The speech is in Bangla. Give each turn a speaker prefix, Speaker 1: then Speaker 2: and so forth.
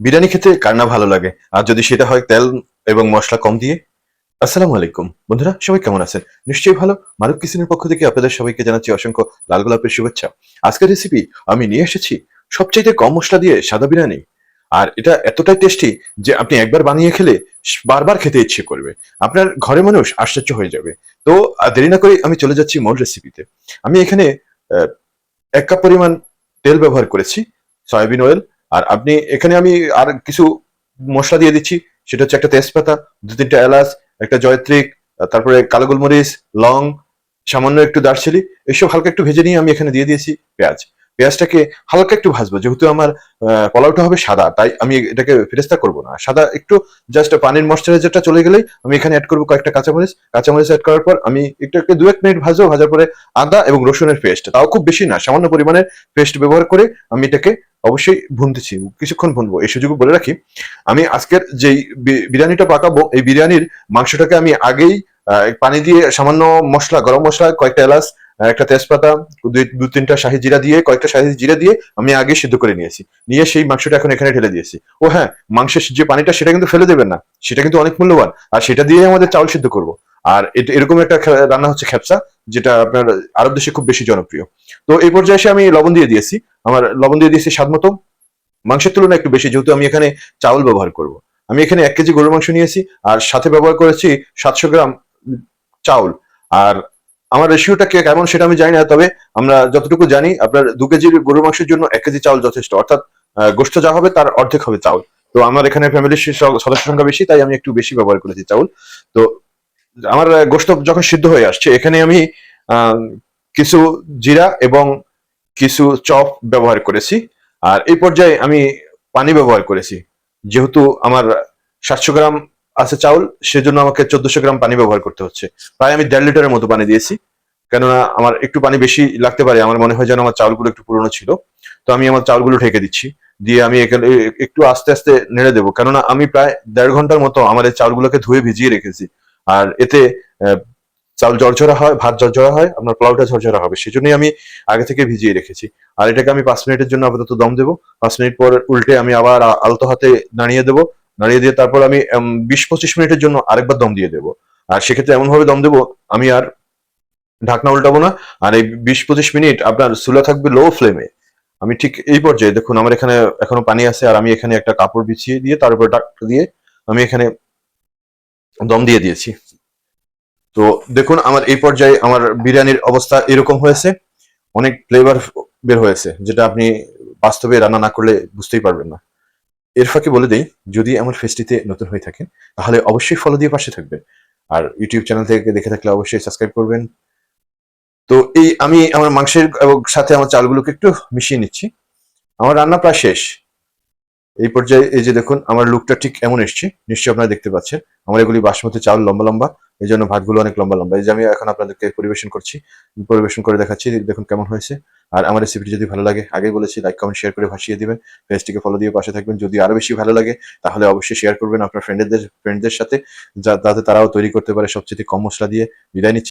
Speaker 1: বিরিয়ানি খেতে কার না ভালো লাগে? আর যদি সেটা হয় তেল এবং মশলা কম দিয়ে? আসসালামু আলাইকুম। বন্ধুরা, সবাই কেমন আছেন? নিশ্চয়ই ভালো। মারুফ কিসিনের পক্ষ থেকে আপনাদের সবাইকে জানাচ্ছি অসংখ্য লাল গোলাপের শুভেচ্ছা। আজকের রেসিপি আমি নিয়ে এসেছি সবচাইতে কম মশলা দিয়ে সাদা বিরিয়ানি। আর এটা এতটাই টেস্টি যে আপনি একবার বানিয়ে খেলে বারবার খেতে ইচ্ছে করবে। আপনার ঘরে মানুষ আশ্চর্য হয়ে যাবে। তো দেরি না করে আমি চলে যাচ্ছি মূল রেসিপিতে আমি এখানে এক কাপ পরিমাণ তেল ব্যবহার করেছি। সয়াবিন অয়েল আর আপনি, এখানে আমি আর কিছু মশলা দিয়ে দিচ্ছি। সেটা হচ্ছে একটা তেজপাতা, দু তিনটা এলাচ, একটা জয়ত্রিক, তারপরে কালো গোলমরিচ, লং, সামান্য একটু দারচিনি এসব হালকা একটু ভেজে নিয়ে আমি এখানে দিয়ে দিয়েছি পেঁয়াজ। পেঁয়াজটাকে হালকা একটু ভাজবো, যেহেতু আমার পোলাওটা হবে সাদা, তাই আমি এটাকে ফেরেস্তা করব না। সাদা একটু জাস্ট পানির ময়শ্চারাইজারটা চলে গেলেই আমি এখানে অ্যাড করব কয়েকটা কাঁচামরিচ। কাঁচামরিচ অ্যাড করার পর আমি একটু একটু দু এক মিনিট ভাজবো, ভাজার পরে আদা এবং রসুনের পেস্ট তাও খুব বেশি না, সামান্য পরিমাণের পেস্ট ব্যবহার করে আমি এটাকে অবশ্যই ভুনতেছি, কিছুক্ষণ ভুনবো। এই সুযোগ বলে রাখি, আমি আজকের যেই বিরিয়ানিটা পাকাবো, এই বিরিয়ানির মাংসটাকে আমি আগেই পানি দিয়ে সামান্য মশলা, গরম মশলা, কয়েকটা এলাচ একটা তেজপাতা, দুই, দু, তিনটা শাহি জিরা দিয়ে, কয়েকটা শাহি জিরা দিয়ে আমি আগে সিদ্ধ করে নিয়েছি। নিয়ে সেই মাংসটা এখন এখানে ঢেলে দিয়েছি। ও হ্যাঁ মাংসের যে পানিটা, সেটা কিন্তু ফেলে দেবেন না। সেটা কিন্তু অনেক মূল্যবান। আর সেটা দিয়ে আমাদের চাউল সিদ্ধ করব। আর এরকম একটা রান্না হচ্ছে খেপসা যেটা আপনার আরব দেশে খুব বেশি জনপ্রিয়। তো এই পর্যায়ে এসে আমি লবণ দিয়ে দিয়েছি। আমার লবণ দিয়ে দিয়েছি স্বাদ মতো। মাংসের তুলনায় একটু বেশি, যেহেতু আমি এখানে চাউল ব্যবহার করব। আমি এখানে এক কেজি গরুর মাংস নিয়েছি, আর সাথে ব্যবহার করেছি সাতশো গ্রাম চাউল। আর আমার রেশিওটা কে কেমন সেটা আমি জানি না, তবে আমরা যতটুকু জানি, আপনার দু কেজির গরুর মাংসের জন্য এক কেজি চাউল যথেষ্ট। অর্থাৎ গোষ্ঠ যা হবে তার অর্ধেক হবে চাউল। তো আমার এখানে ফ্যামিলির সদস্য সংখ্যা বেশি, তাই আমি একটু বেশি ব্যবহার করেছি চাউল। তো আমার গোশত যখন সিদ্ধ হয়ে আসছে, এখানে আমি কিছু জিরা এবং কিছু চপ ব্যবহার করেছি। আর এই পর্যায়ে আমি পানি ব্যবহার করেছি। যেহেতু আমার সাতশো গ্রাম আছে চাউল, সেজন্য আমাকে চোদ্দশো গ্রাম পানি ব্যবহার করতে হচ্ছে। প্রায় আমি দেড় লিটারের মতো পানি দিয়েছি। কেননা আমার একটু পানি বেশি লাগতে পারে, আমার মনে হয় যেন আমার চাউলগুলো একটু পুরনো ছিল। তো আমি আমার চাউলগুলো ঢেকে দিচ্ছি। দিয়ে আমি এখানে একটু আস্তে আস্তে নেড়ে দেবো। কেননা আমি প্রায় দেড় ঘণ্টার মতো আমার এই চাউলগুলোকে ধুয়ে ভিজিয়ে রেখেছি। আর এতে চাল ঝরঝরা হয়, ভাত ঝরঝরা হয়, আপনার পোলাওটা ঝরঝরা হবে, সেজন্যই আমি আগে থেকে ভিজিয়ে রেখেছি। আর এটাকে আমি পাঁচ মিনিটের জন্য আপাতত দম দেবো। পাঁচ মিনিট পর উল্টে আমি আবার আলতো হাতে নাড়িয়ে দেবো। নাড়িয়ে দিয়ে তারপর আমি বিশ পঁচিশ মিনিটের জন্য আরেকবার দম দিয়ে দেবো। আর সেক্ষেত্রে এমন ভাবে দম দেবো, আমি আর ঢাকনা উল্টাবো না। আর এই বিশ পঁচিশ মিনিট আপনার চুলা থাকবে লো ফ্লেমে আমি ঠিক এই পর্যায়ে, দেখুন আমার এখানে এখনও পানি আছে, আর আমি এখানে একটা কাপড় বিছিয়ে দিয়ে, তার উপর ঢাকনা দিয়ে আমি এখানে দম দিয়ে দিয়েছি। তো দেখুন, আমার এই পর্যায়ে আমার বিরিয়ানির অবস্থা এরকম হয়েছে, অনেক ফ্লেভার বের হয়েছে, যেটা আপনি বাস্তবে রান্না না করলে বুঝতেই পারবেন না। এর ফাঁকে বলে দিই, যদি আমার ফেসটিতে নতুন হয়ে থাকেন, তাহলে অবশ্যই ফলো দিয়ে পাশে থাকবেন। আর ইউটিউব চ্যানেল থেকে দেখে থাকলে অবশ্যই সাবস্ক্রাইব করবেন। তো এই আমি আমার মাংসের সাথে আমার চালগুলোকে একটু মিশিয়ে নিচ্ছি। আমার রান্না প্রায় শেষ। এই পর্যায়ে এই যে দেখুন, আমার লুকটা ঠিক এমন এসছে, নিশ্চয়ই আপনারা দেখতে পাচ্ছেন। আমার এগুলি বাসমতি চাউল লম্বা লম্বা, এই জন্য ভাতগুলো অনেক লম্বা লম্বা। এই যে আমি এখন আপনাদেরকে পরিবেশন করছি, পরিবেশন করে দেখাচ্ছি, দেখুন কেমন হয়েছে। আর আমার রেসিপিটি যদি ভালো লাগে, আগেই বলেছি লাইক কমেন্ট শেয়ার করে ভাসিয়ে দিবেন। পেজটিকে ফলো দিয়ে পাশে থাকবেন। যদি আরও বেশি ভালো লাগে, তাহলে অবশ্যই শেয়ার করবেন আপনার ফ্রেন্ডদের ফ্রেন্ডদের সাথে যাতে তারাও তৈরি করতে পারে সবচেয়ে কম মশলা দিয়ে। বিদায় নিচ্ছি।